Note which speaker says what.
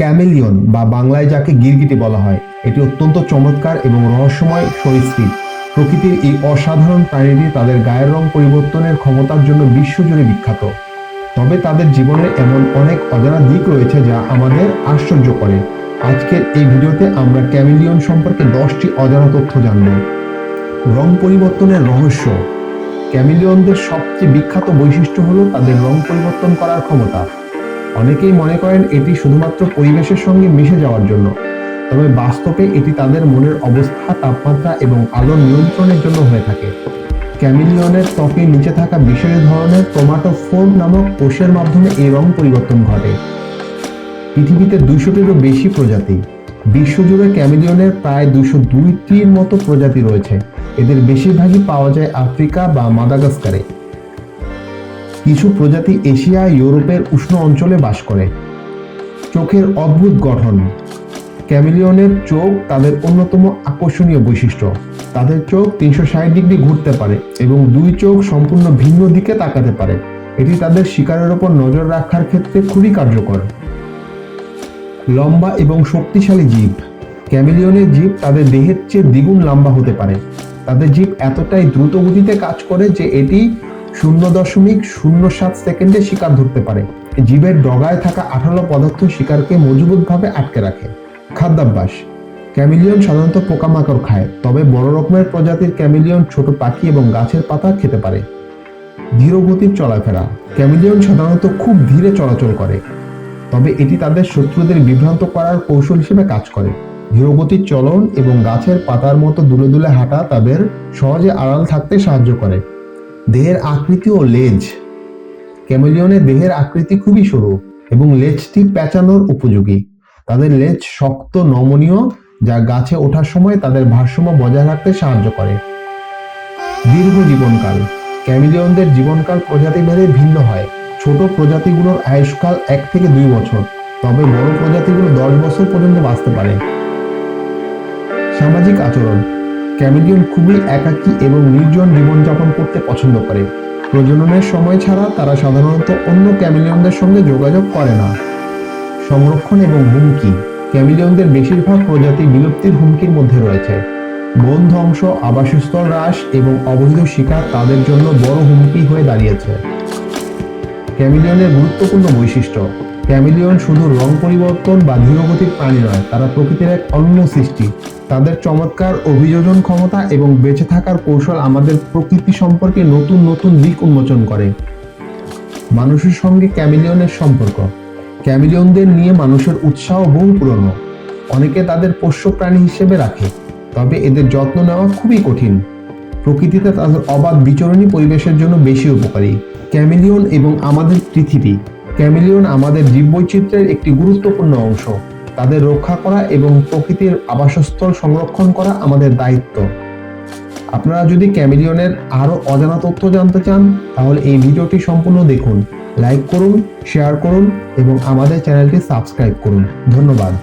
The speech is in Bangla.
Speaker 1: ক্যামেলিয়ন বা বাংলায় যাকে গিরগিটি বলা হয়, এটি অত্যন্ত চমৎকার এবং রহস্যময় সরীসৃপ। প্রকৃতির এই অসাধারণ প্রাণীটি তাদের গায়ের রং পরিবর্তনের ক্ষমতার জন্য বিশ্বজুড়ে বিখ্যাত। তবে তাদের জীবনে এমন অনেক অজানা দিক রয়েছে যা আমাদের আশ্চর্য করে। আজকের এই ভিডিওতে আমরা ক্যামিলিয়ন সম্পর্কে দশটি অজানা তথ্য জানব। রং পরিবর্তনের রহস্য। ক্যামিলিয়নদের সবচেয়ে বিখ্যাত বৈশিষ্ট্য হলো তাদের রং পরিবর্তন করার ক্ষমতা। অনেকেই মনে করেন এটি শুধুমাত্র পরিবেশের সঙ্গে মিশে যাওয়ার জন্য। তবে বাস্তবে এটি তাদের মনের অবস্থা, তাপমাত্রা এবং আলোর নিয়ন্ত্রণের জন্য হয়ে থাকে। ক্যামিলিয়নের ত্বকে নিচে থাকা বিশেষ ধরনের ক্রোমাটোফোন নামক কোষের মাধ্যমে এই রং পরিবর্তন ঘটে। পৃথিবীতে দুইশোটিরও বেশি প্রজাতি। বিশ্বজুড়ে ক্যামিলিয়নের প্রায় দুশো দুইটির মতো প্রজাতি রয়েছে। এদের বেশিরভাগই পাওয়া যায় আফ্রিকা বা মাদাগাস্কারে। কিছু প্রজাতি এশিয়া, ইউরোপের উষ্ণ অঞ্চলে বাস করে। চোখের অদ্ভুত গঠন। ক্যামিলিয়নের চোখ তাদের অন্যতম আকর্ষণীয় বৈশিষ্ট্য। তাদের চোখ তিনশো ষাট ডিগ্রি ঘুরতে পারে এবং দুই চোখ সম্পূর্ণ ভিন্ন দিকে তাকাতে পারে। এটি তাদের শিকারের ওপর নজর রাখার ক্ষেত্রে খুবই কার্যকর। লম্বা এবং শক্তিশালী জীব। ক্যামিলিয়নের জীব তাদের দেহের চেয়ে দ্বিগুণ লম্বা হতে পারে। তাদের জীব এতটাই দ্রুত গতিতে কাজ করে যে এটি শূন্য দশমিক শূন্য সাত সেকেন্ডে শিকার ধরতে পারে। জীবের ডগায় থাকা আঠালো পদার্থ শিকারকে মজবুতভাবে আটকে রাখে। খাদ্যাভ্যাস। ক্যামিলিয়ন সাধারণত পোকামাকড় খায়, তবে বড় রকমের প্রজাতির ক্যামিলিয়ন ছোট পাখি এবং গাছের পাতা খেতে পারে। ধীরগতির চলাফেরা। ক্যামিলিয়ন সাধারণত খুব ধীরে চলাচল করে, তবে এটি তাদের শত্রুদের বিভ্রান্ত করার কৌশল হিসেবে কাজ করে। ধীরগতির চলন এবং গাছের পাতার মতো দুলে দুলে হাঁটা তাদের সহজে আড়াল থাকতে সাহায্য করে। দেহের আকৃতি ও লেজ। ক্যামেলিয়নের দেহের আকৃতি খুবই সরু এবং লেজটি পেঁচানোর উপযোগী। তাদের লেজ শক্ত, নমনীয়, যা গাছে ওঠার সময় তাদের ভারসাম্য বজায় রাখতে সাহায্য করে। দীর্ঘ জীবনকাল। ক্যামিলিয়নদের জীবনকাল প্রজাতি ভেদে ভিন্ন হয়। ছোট প্রজাতিগুলোর আয়ুষ্কাল এক থেকে দুই বছর, তবে বড় প্রজাতিগুলো দশ বছর পর্যন্ত বাঁচতে পারে। সামাজিক আচরণ। ক্যামিলিয়ন খুবই একাকী এবং নির্জন জীবনযাপন করতে পছন্দ করে। প্রজননের সময় ছাড়া তারা সাধারণত অন্য ক্যামিলিয়নদের সঙ্গে যোগাযোগ করে না। সংরক্ষণ এবং হুমকি। ক্যামিলিয়নদের বেশিরভাগ প্রজাতি বিলুপ্তির হুমকির মধ্যে রয়েছে। বন ধ্বংস, আবাসস্থল হ্রাস এবং অবৈধ শিকার তাদের জন্য বড় হুমকি হয়ে দাঁড়িয়েছে। ক্যামিলিয়নের গুরুত্বপূর্ণ বৈশিষ্ট্য। ক্যামিলিয়ন শুধু রং পরিবর্তন বা ধীরগতির প্রাণী নয়, তারা প্রকৃতির এক অন্য সৃষ্টি। তাদের চমৎকার অভিযোজন ক্ষমতা এবং বেঁচে থাকার কৌশল আমাদের প্রকৃতি সম্পর্কে নতুন নতুন দিক উন্মোচন করে। মানুষের সঙ্গে ক্যামিলিয়নের সম্পর্ক। ক্যামিলিয়নদের নিয়ে মানুষের উৎসাহ বহু পুরনো। অনেকে তাদের পোষ্য প্রাণী হিসেবে রাখে, তবে এদের যত্ন নেওয়া খুবই কঠিন। প্রকৃতিতে তাদের অবাধ বিচরণী পরিবেশের জন্য বেশি উপকারী। ক্যামিলিয়ন এবং আমাদের পৃথিবী। ক্যামিলিয়ন আমাদের জীববৈচিত্র্যের একটি গুরুত্বপূর্ণ অংশ। তাদের রক্ষা করা এবং প্রকৃতির আবাসস্থল সংরক্ষণ করা আমাদের দায়িত্ব। আপনারা যদি ক্যামিলিয়নের আরও অজানা তথ্য জানতে চান, তাহলে এই ভিডিওটি সম্পূর্ণ দেখুন, লাইক করুন, শেয়ার করুন এবং আমাদের চ্যানেলটি সাবস্ক্রাইব করুন। ধন্যবাদ।